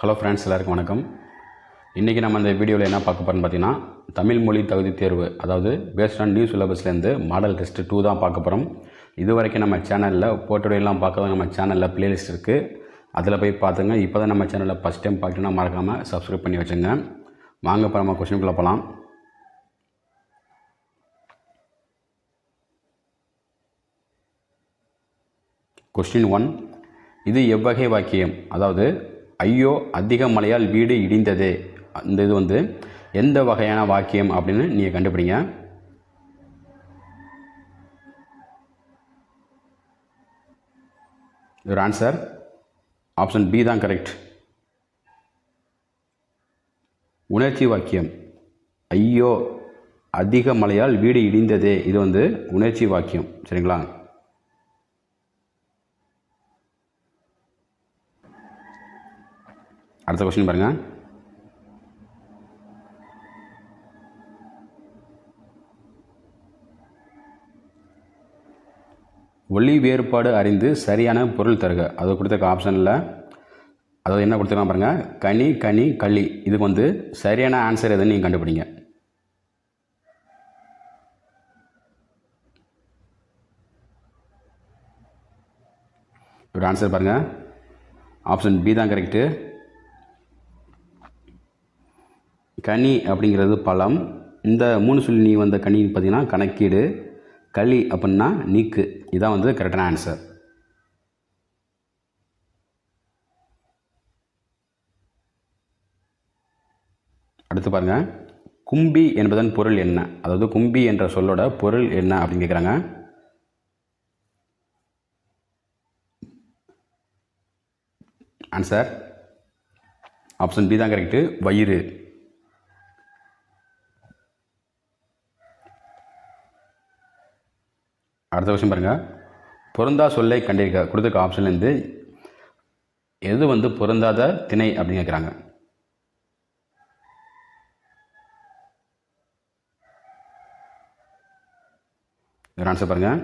Hello friends எல்லாருக்கும் வணக்கம். இன்றைக்கி நம்ம இந்த வீடியோவில் என்ன பார்க்க போகிறோம்னு பார்த்தீங்கன்னா தமிழ் மொழி தகுதி தேர்வு அதாவது பேஸ்ட் ஆன் நியூ சிலபஸ்லேருந்து மாடல் டெஸ்ட்டு டூ தான் பார்க்க போகிறோம் இது வரைக்கும் நம்ம சேனலில் போட்டோடையெல்லாம் பார்க்கறது நம்ம சேனலில் ப்ளேலிஸ்ட் இருக்குது அதில் போய் பார்த்துங்க. இப்போ தான் நம்ம சேனலில் ஃபஸ்ட் டைம் பார்க்கணுன்னா மறக்காமல் சப்ஸ்கிரைப் பண்ணி வச்சுங்க வாங்க இப்போ நம்ம கொஸ்டினுக்குள்ளே போகலாம் கொஸ்டின் ஒன் இது எவ்வகை வாக்கியம்? அதாவது ஐயோ அதிக மழையால் வீடு இடிந்ததே. அந்த இது வந்து எந்த வகையான வாக்கியம் அப்படின்னு நீங்கள் கண்டுபிடிங்க. ஒரு ஆன்சர் ஆப்ஷன் பி தான் கரெக்ட் உணர்ச்சி வாக்கியம். ஐயோ அதிக மழையால் வீடு இடிந்ததே. இது வந்து உணர்ச்சி வாக்கியம். சரிங்களா? அடுத்த கொஸ்டின் பாருங்கள் ஒளி வேறுபாடு அறிந்து சரியான பொருள் தருக. அது கொடுத்துருக்க ஆப்ஷனில் அதாவது என்ன கொடுத்துருக்காங்க பாருங்கள் கனி கனி களி இதுக்கு வந்து சரியான ஆன்சர் எதுன்னு நீங்கள் கண்டுபிடிங்க. ஒரு ஆன்சர் பாருங்கள் ஆப்ஷன் பி தான் கரெக்டு கனி அப்படிங்கிறது பழம். இந்த மூணு சொல்லி நீ வந்த கனின்னு பார்த்தீங்கன்னா கணக்கீடு. களி அப்படின்னா நீக்கு. இதான் வந்து கரெக்டான ஆன்சர் அடுத்து பாருங்கள் கும்பி என்பதன் பொருள் என்ன? அதாவது கும்பி என்ற சொல்லோட பொருள் என்ன அப்படின்னு கேட்குறாங்க ஆன்சர் ஆப்ஷன் பி தான் கரெக்டு வயிறு. அடுத்த விஷயம் பாருங்கள் பொருந்தா சொல்லை கண்டிருக்க கொடுத்துருக்க ஆப்ஷன்லேருந்து எது வந்து பொருந்தாத திணை அப்படின்னு கேட்குறாங்க ஆன்சர் பாருங்கள்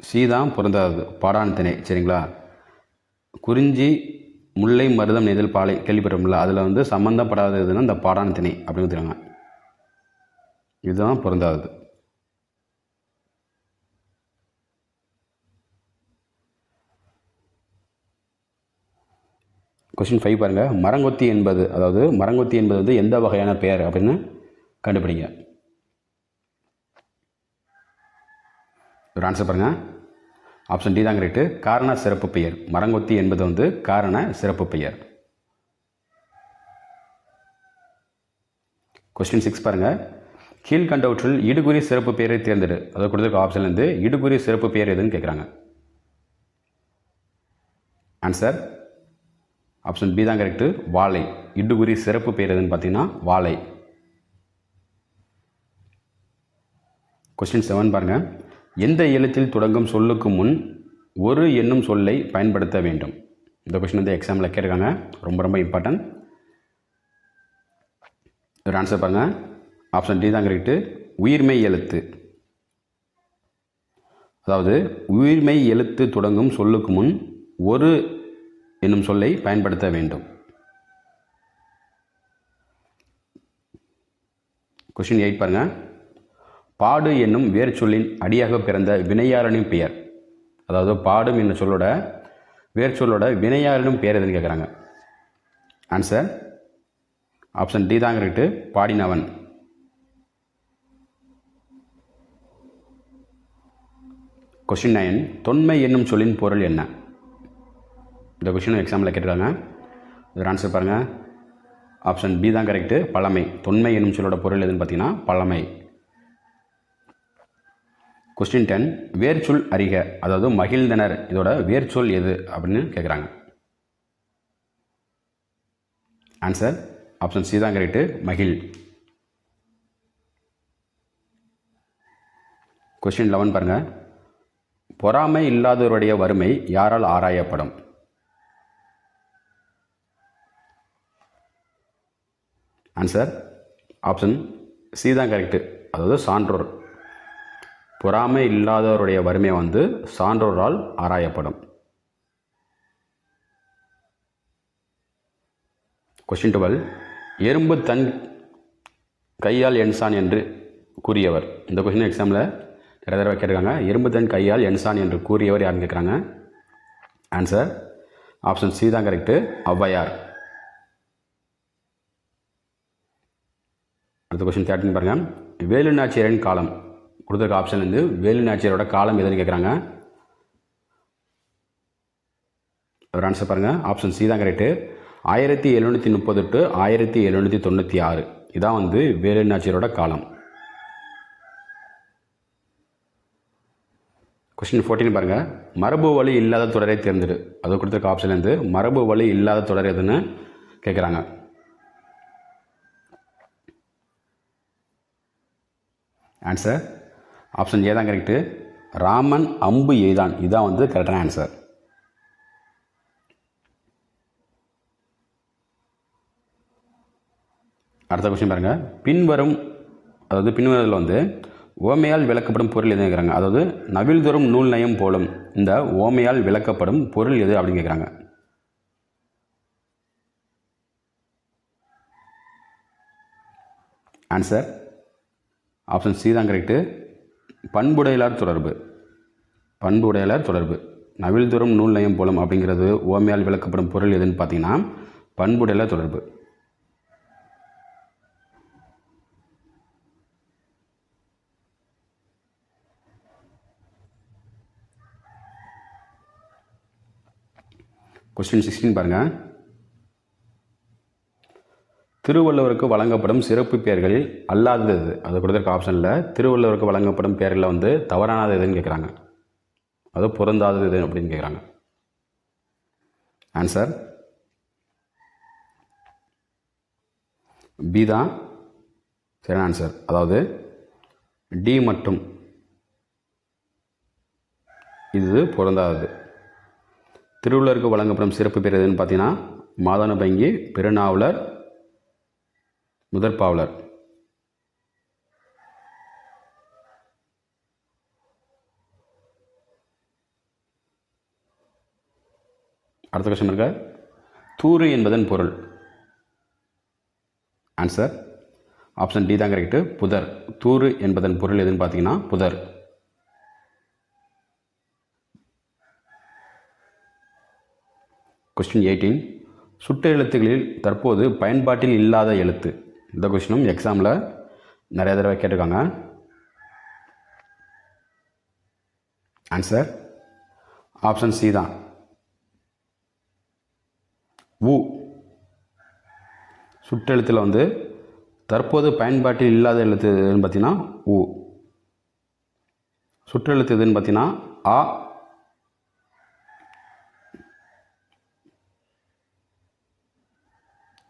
சி பொருந்தாதது. பாடான் திணை. சரிங்களா? குறிஞ்சி முல்லை மருதம் நெதில் பாலை கேள்விப்பட்டோம்ல அதில் வந்து சம்மந்தப்படாததுன்னா இந்த பாடான் திணை அப்படின்னு சொல்லுவாங்க இதுதான் பொருந்தாதது. கொஸ்டின் ஃபைவ் பாருங்கள் மரங்கொத்தி என்பது அதாவது மரங்கொத்தி என்பது வந்து எந்த வகையான பெயர் அப்படின்னு கண்டுபிடிங்க. ஒரு ஆன்சர் பாருங்கள் ஆப்ஷன் டி தான் கரெக்டு காரண சிறப்பு பெயர். மரங்கொத்தி என்பது வந்து காரண சிறப்பு பெயர். கொஸ்டின் சிக்ஸ் பாருங்கள் கீழ்கண்டவற்றில் இடுகுறி சிறப்பு பெயரை தேர்ந்தெடு. அதை கொடுத்துருக்க ஆப்ஷன்லேருந்து இடுகுறி சிறப்பு பெயர் எதுன்னு கேட்குறாங்க ஆன்சர் ஆப்ஷன் பி தான் கரெக்டு வாழை. இடுகுறி சிறப்பு பெயர் எதுன்னு பார்த்தீங்கன்னா வாழை. கொஸ்டின் செவன் பாருங்கள் எந்த எழுத்தில் தொடங்கும் சொல்லுக்கு முன் ஒரு என்னும் சொல்லை பயன்படுத்த வேண்டும்? இந்த கொஸ்டின் வந்து எக்ஸாமில் கேட்டிருக்காங்க. ரொம்ப ரொம்ப இம்பார்ட்டன்ட் ஒரு ஆன்சர் பாருங்கள் ஆப்ஷன் டி தான் கரெக்டு உயிர்மெய் எழுத்து. அதாவது உயிர்மெய் எழுத்து தொடங்கும் சொல்லுக்கு முன் ஒரு என்னும் சொல்லை பயன்படுத்த வேண்டும். கொஷின் எயிட் பாருங்க. பாடு என்னும் வேர் சொல்லின் அடியாக பிறந்த வினையாளனின் பெயர். அதாவது பாடும் என்னும் சொல்லோட வேர் சொல்லோட வினையாளனும் பெயர் எதுன்னு கேட்குறாங்க ஆன்சர் ஆப்ஷன் டி தான் கரெக்டு பாடினவன். கொஷின் நைன் தொன்மை என்னும் சொல்லின் பொருள் என்ன? இந்த கொஷின் எக்ஸாமில் கேட்டிருக்காங்க இதோட ஆன்சர் பாருங்கள் ஆப்ஷன் பி தான் கரெக்டு பழமை. தொன்மை என்னும் சொல்லோட பொருள் எதுன்னு பார்த்தீங்கன்னா பழமை. கொஸ்டின் டென் வேர்ச்சொல் அறிக. அதாவது மகிழ்ந்தனர். இதோட வேர்ச்சொல் எது அப்படின்னு கேட்குறாங்க ஆன்சர் ஆப்ஷன் சி தான் கரெக்டு மகிழ். கொஸ்டின் லெவன் பாருங்கள் பொறாமை இல்லாதவருடைய வறுமை யாரால் ஆராயப்படும்? ஆன்சர் ஆப்ஷன் சி தான் கரெக்டு அதாவது சான்றோர். பொறாமை இல்லாதவருடைய வறுமை வந்து சான்றோரால் ஆராயப்படும். கொஷின் டுவெல் எறும்பு தன் கையால் என்சான் என்று கூறியவர். இந்த கொஷின் எக்ஸாமில் நிறைய தடவை கேட்டிருக்காங்க. எறும்பு தன் கையால் என்சான் என்று கூறியவர் யாருன்னு கேட்குறாங்க? ஆன்சர் ஆப்ஷன் சி தான் கரெக்டு ஔவையார். அடுத்த கொஸ்டின் தேர்ட்டின் பாருங்கள் வேலு நாச்சியரின் காலம். கொடுத்துருக்க ஆப்ஷன் வந்து வேலு நாச்சியரோட காலம் எதுன்னு கேட்குறாங்க ஒரு ஆன்சர் பாருங்கள் ஆப்ஷன் சி தான் கரெக்டு ஆயிரத்தி எழுநூற்றி முப்பது டு ஆயிரத்தி எழுநூற்றி தொண்ணூற்றி ஆறு. இதான் வந்து வேலு நாச்சியரோட காலம். கொஸ்டின் ஃபோர்டீன் பாருங்கள் மரபு வழி இல்லாத தொடரை தேர்ந்தெடு. அது கொடுத்துருக்க ஆப்ஷன் வந்து மரபு வழி இல்லாத தொடர் எதுன்னு கேட்குறாங்க ஆன்சர் ஆப்ஷன் ஏ தான் கரெக்டு ராமன் அம்பு எய்தான். இதான் வந்து கரெக்டான ஆன்சர் அடுத்த கொஸ்டின் பாருங்கள் பின்வரும் அதாவது பின்வருதில் வந்து ஓமையால் விளக்கப்படும் பொருள் எதுன்னு கேட்குறாங்க அதாவது நவில்தோறும் நூல் நயம் போலும். இந்த ஓமையால் விளக்கப்படும் பொருள் எது அப்படின்னு கேட்குறாங்க ஆன்சர் ஆப்ஷன் சி தான் கரெக்டு பண்புடையலார் தொடர்பு. பண்புடையலார் தொடர்பு. நவில்தோறும் நூல் நயம் போலம் அப்படிங்கிறது ஓமையால் விளக்கப்படும் பொருள் எதுன்னு பார்த்தீங்கன்னா பண்புடையலார் தொடர்பு. கொஸ்டின் சிக்ஸ்டீன் பாருங்கள் திருவள்ளுவருக்கு வழங்கப்படும் சிறப்பு பெயர்களில் அல்லாதது. அது கொடுத்துருக்க ஆப்ஷனில் திருவள்ளுவருக்கு வழங்கப்படும் பெயர்களில் வந்து தவறானது எதுன்னு கேட்குறாங்க அது பொருந்தாதது எது அப்படின்னு கேட்குறாங்க ஆன்சர் பி தான் சரி ஆன்சர் அதாவது டி மற்றும் இது பொருந்தாதது. திருவள்ளுவருக்கு வழங்கப்படும் சிறப்பு பெயர் எதுன்னு பார்த்தீங்கன்னா மாதான பங்கி பெருநாவலர் முதற்பாவலர் அடுத்த கொஸ்டின் இருக்க? தூறு என்பதன் பொருள். ஆன்சர் ஆப்ஷன் டி தான் கரெக்டு புதர். தூறு என்பதன் பொருள் எதுன்னு பார்த்தீங்கன்னா புதர். கொஸ்டின் எயிட்டீன் சுட்டு எழுத்துக்களில் தற்போது பயன்பாட்டில் இல்லாத எழுத்து. இந்த கொஸ்டினும் எக்ஸாமில் நிறைய தடவை கேட்டிருக்காங்க. ஆன்சர் ஆப்ஷன் சி தான். உ சுட்டெழுத்தில் வந்து தற்போது பயன்பாட்டில் இல்லாத எழுத்து எதுன்னு பார்த்தீங்கன்னா உ சுற்றெழுத்து எதுன்னு பார்த்தீங்கன்னா ஆ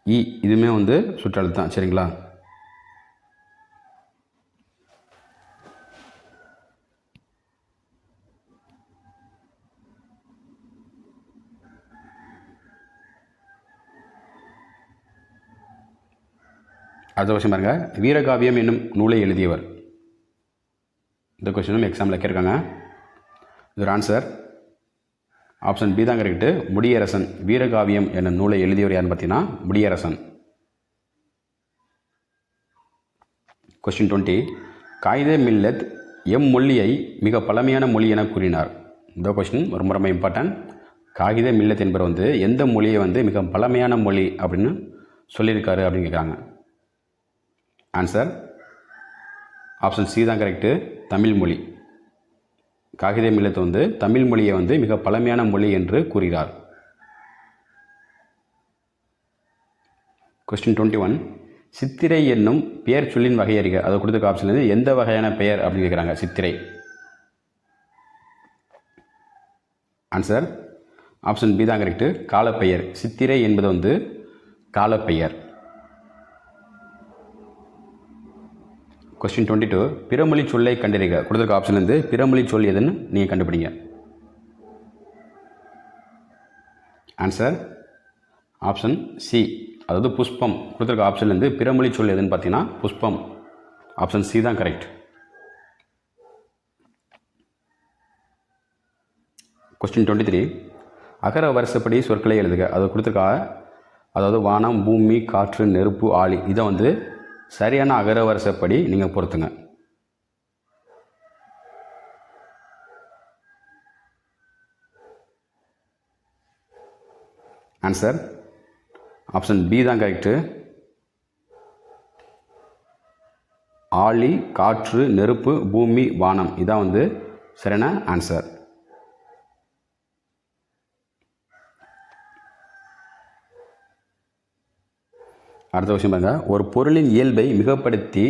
இ இதுவுமே வந்து சுற்றெழுத்து தான் சரிங்களா? அடுத்த கொஸ்டின் பாருங்கள் வீரகாவியம் என்னும் நூலை எழுதியவர். இந்த கொஸ்டினும் எக்ஸாமில் கேட்டிருக்காங்க. ஒரு ஆன்சர் ஆப்ஷன் பி தான் கரெக்டு முடியரசன் வீரகாவியம் என்னும் நூலை எழுதியவர் யாருன்னு பார்த்தீங்கன்னா முடியரசன். கொஸ்டின் டுவெண்ட்டி காயிதே மில்லத் எம் மொழியை மிக பழமையான மொழி என கூறினார். இந்த கொஸ்டின் ரொம்ப ரொம்ப இம்பார்ட்டன்ட் காகித மில்லத் என்பவர் வந்து எந்த மொழியை வந்து மிக பழமையான மொழி அப்படின்னு சொல்லியிருக்காரு அப்படின்னு கேட்குறாங்க. ஆன்சர் ஆப்ஷன் சி தான் கரெக்டு தமிழ் மொழி. காகித மில்லத் வந்து தமிழ் மொழியை வந்து மிக பழமையான மொழி என்று கூறுகிறார். கொஸ்டின் டுவெண்ட்டி ஒன் சித்திரை என்னும் பெயர் சொல்லின் வகை அறிக. அதை கொடுத்துருக்க ஆப்ஷன்லேருந்து எந்த வகையான பெயர் அப்படின்னு கேட்குறாங்க சித்திரை. ஆன்சர் ஆப்ஷன் பி தான் கரெக்டு காலப்பெயர். சித்திரை என்பது வந்து காலப்பெயர். கொஸ்டின் டுவெண்ட்டி டூ பிறமொழி சொல்லை கண்டறிக. கொடுத்துருக்க ஆப்ஷன் வந்து பிறமொழி சொல் எதுன்னு நீங்கள் கண்டுபிடிங்க. ஆன்சர் ஆப்ஷன் சி அதாவது புஷ்பம். கொடுத்துருக்க ஆப்ஷன் வந்து பிறமொழி சொல் எதுன்னு பார்த்தீங்கன்னா புஷ்பம். ஆப்ஷன் சி தான் கரெக்ட் கொஸ்டின் டுவெண்ட்டி த்ரீ அகர வரிசைப்படி சொற்களை எழுதுக. அது கொடுத்துருக்கா அதாவது வானம் பூமி காற்று நெருப்பு ஆளி இதை வந்து சரியான அகரவரிசைப்படி நீங்கள் பொறுத்துங்க ஆன்சர் ஆப்ஷன் பி தான் கரெக்டு ஆழி காற்று நெருப்பு பூமி வானம். இதான் வந்து சரியான ஆன்சர் அடுத்த விஷயம் பாருங்க. ஒரு பொருளின் இயல்பை மிகப்படுத்தி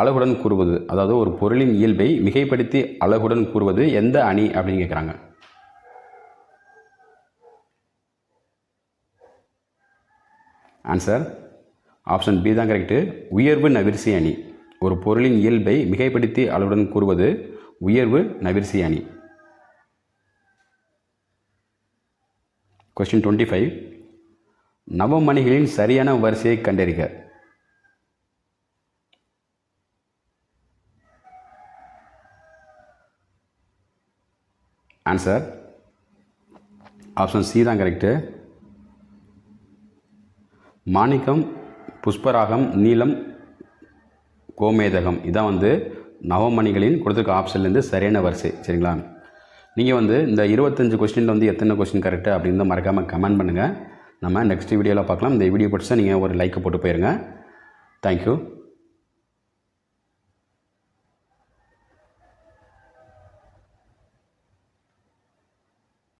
அழகுடன் கூறுவது. அதாவது ஒரு பொருளின் இயல்பை மிகைப்படுத்தி அழகுடன் கூறுவது எந்த அணி அப்படின்னு கேட்குறாங்க ஆன்சர் ஆப்ஷன் பி தான் கரெக்டு உயர்வு நவிர்சி அணி. ஒரு பொருளின் இயல்பை மிகைப்படுத்தி அளவுடன் கூறுவது உயர்வு நவிர்சி அணி. கொஸ்டின் டுவெண்ட்டி ஃபைவ் நவமணிகளின் சரியான வரிசையை கண்டறிக. ஆன்சர் ஆப்ஷன் சி தான் கரெக்டு மாணிக்கம் புஷ்பராகம் நீலம் கோமேதகம். இதான் வந்து நவமணிகளின் கொடுத்துருக்க ஆப்ஷன்லேருந்து சரியான வரிசை சரிங்களா? நீங்கள் வந்து இந்த இருபத்தஞ்சு கொஸ்டினில் வந்து எத்தனை கொஸ்டின் கரெக்டு அப்படின்னு தான் மறக்காமல் கமெண்ட் பண்ணுங்கள் நம்ம நெக்ஸ்ட் வீடியோவில் பார்க்கலாம். இந்த வீடியோ பிடிச்சா நீங்கள் ஒரு லைக்கை போட்டு போயிருங்க. தேங்க்யூ